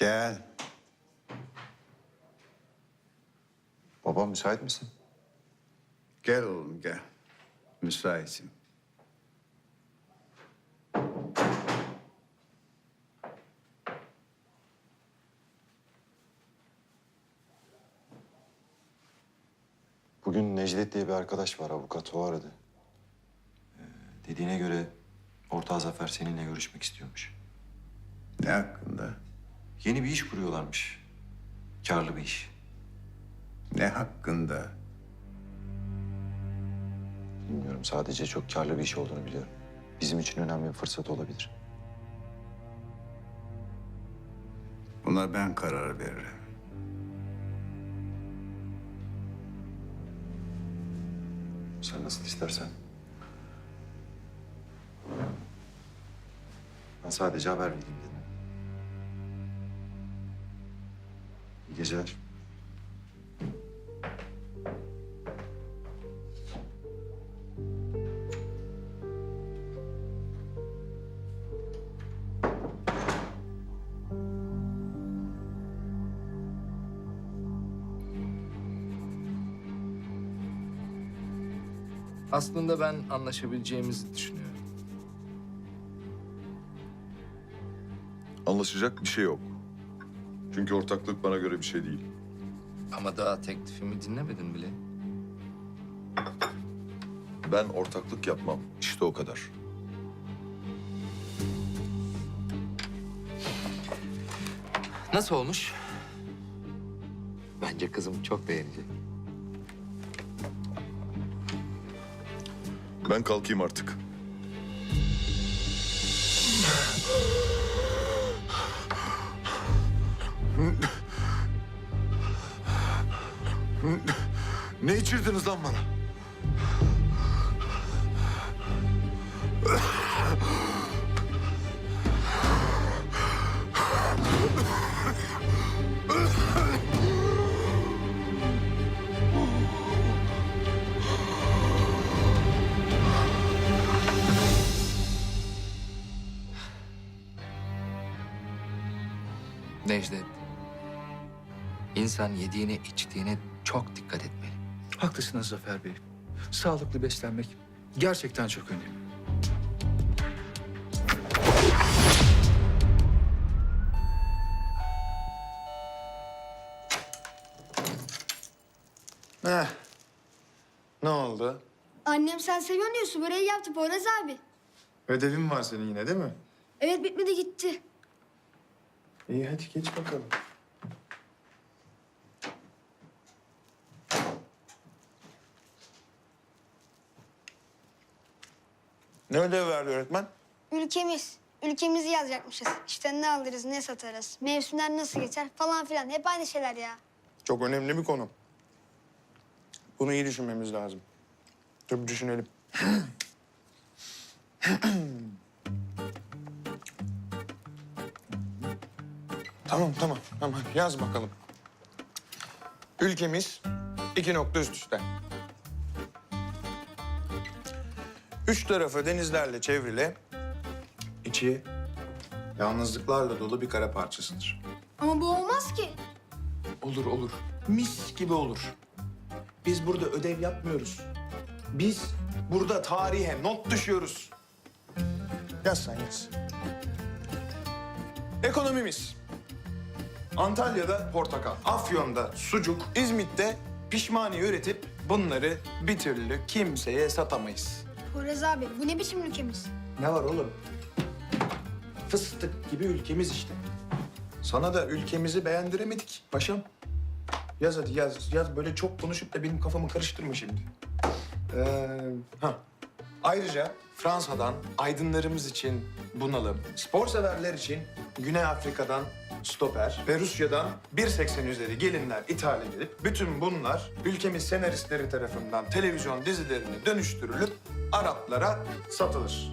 Gel. Baba müsait misin? Gel oğlum gel. Müsaitim. Bugün Necdet diye bir arkadaş var avukat o aradı. Ee, dediğine göre Ortağı Zafer seninle görüşmek istiyormuş. Ne hakkında? Yeni bir iş kuruyorlarmış. Karlı bir iş. Ne hakkında? Bilmiyorum sadece çok karlı bir iş olduğunu biliyorum. Bizim için önemli bir fırsat olabilir. Buna ben karar veririm. Sen nasıl istersen. Ben sadece haber vereyim dedim. Geceler. Aslında ben anlaşabileceğimizi düşünüyorum. Anlaşacak bir şey yok. Çünkü ortaklık bana göre bir şey değil. Ama daha teklifimi dinlemedin bile. Ben ortaklık yapmam. İşte o kadar. Nasıl olmuş? Bence kızım çok beğenecek. Ben kalkayım artık. Ne içirdiniz lan bana? Necdet. İnsan yediğine içtiğine çok dikkat etmeli. Haklısınız Zafer Bey. Sağlıklı beslenmek gerçekten çok önemli. Heh. Ne oldu? Annem sen seviyorsun su böreği yaptı Poyraz abi. Ödevin var senin yine değil mi? Evet bitmedi gitti. İyi hadi geç bakalım. Ne ödev verdi öğretmen? Ülkemiz. Ülkemizi yazacakmışız. İşte ne alırız ne satarız. Mevsimler nasıl geçer falan filan. Hep aynı şeyler ya. Çok önemli bir konu. Bunu iyi düşünmemiz lazım. Dur bir düşünelim. tamam tamam tamam yaz bakalım. Ülkemiz iki nokta üst üste. Üç tarafı denizlerle çevrili, içi yalnızlıklarla dolu bir kara parçasıdır. Ama bu olmaz ki. Olur olur. Mis gibi olur. Biz burada ödev yapmıyoruz. Biz burada tarihe not düşüyoruz. Yaz sen yaz. Ekonomimiz. Antalya'da portakal, Afyon'da sucuk, İzmit'te pişmaniye üretip bunları bir türlü kimseye satamayız. Poyraz abi bu ne biçim ülkemiz? Ne var oğlum? Fıstık gibi ülkemiz işte. Sana da ülkemizi beğendiremedik paşam. Yaz hadi yaz. Yaz böyle çok konuşup da benim kafamı karıştırma şimdi. Ee, ha. Ayrıca Fransa'dan aydınlarımız için bunalım, spor severler için Güney Afrika'dan stoper ve Rusya'dan 1.80 üzeri gelinler ithal edilip bütün bunlar ülkemiz senaristleri tarafından televizyon dizilerine dönüştürülüp Araplara satılır.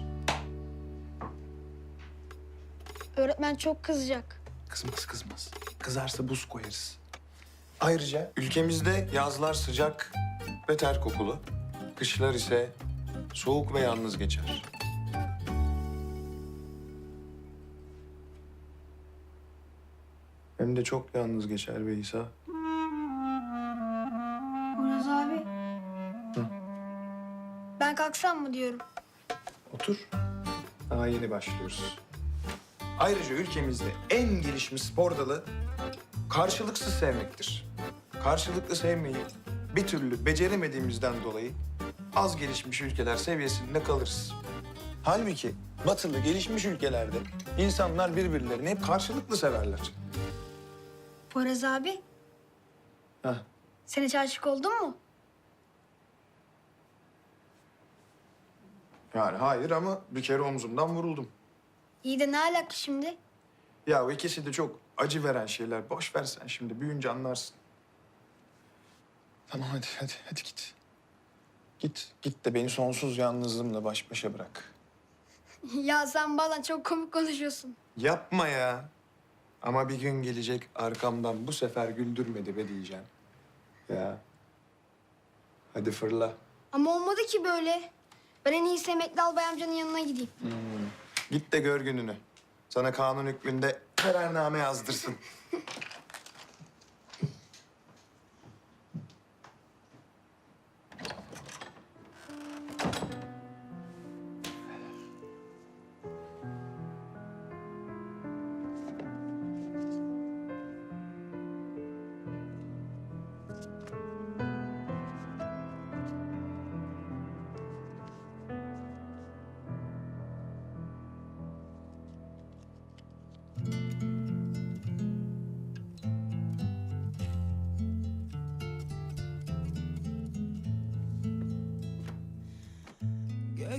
Öğretmen çok kızacak. Kızmaz kızmaz. Kızarsa buz koyarız. Ayrıca ülkemizde yazlar sıcak ve ter kokulu. Kışlar ise soğuk ve yalnız geçer. Hem de çok yalnız geçer be İsa. Poyraz abi. Ben kalksam mı diyorum. Otur. Daha yeni başlıyoruz. Ayrıca ülkemizde en gelişmiş spor dalı karşılıksız sevmektir. Karşılıklı sevmeyi bir türlü beceremediğimizden dolayı az gelişmiş ülkeler seviyesinde kalırız. Halbuki batılı gelişmiş ülkelerde insanlar birbirlerini hep karşılıklı severler. Poyraz abi Heh. sen hiç aşık oldun mu? Yani hayır ama bir kere omzumdan vuruldum. İyi de ne alaka şimdi? Ya o ikisi de çok acı veren şeyler. Boş ver sen şimdi. Büyüyünce anlarsın. Tamam hadi hadi hadi git. Git. Git de beni sonsuz yalnızlığımla baş başa bırak. ya sen bazen çok komik konuşuyorsun. Yapma ya. Ama bir gün gelecek arkamdan bu sefer güldürmedi be diyeceğim. Ya. Hadi fırla. Ama olmadı ki böyle. Ben en iyisi emekli albay amcanın yanına gideyim. Git de gör gününü. Sana kanun hükmünde kararname yazdırsın.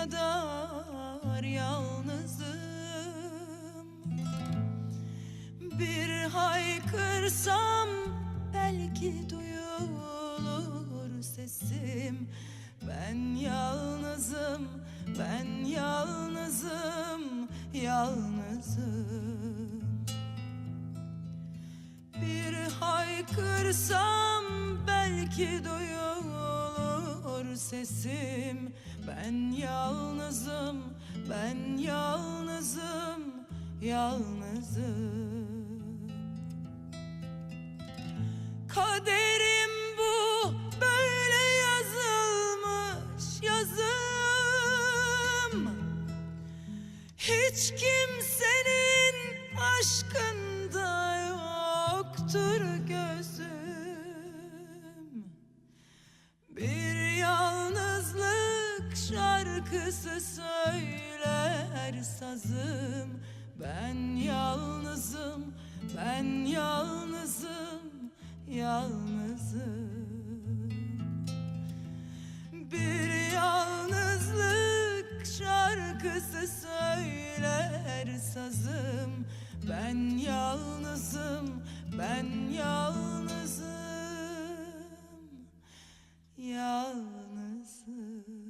kadar yalnızım. Bir haykırsam belki duyulur sesim. Ben yalnızım, ben yalnızım, yalnızım. Bir haykırsam belki duyulur sesim. Ben yalnızım, ben yalnızım, yalnızım. Kaderim bu böyle yazılmış yazım. Hiç kimsenin aşkında şarkısı söyler sazım. Ben yalnızım, ben yalnızım, yalnızım. Bir yalnızlık şarkısı söyler sazım. Ben yalnızım, ben yalnızım, yalnızım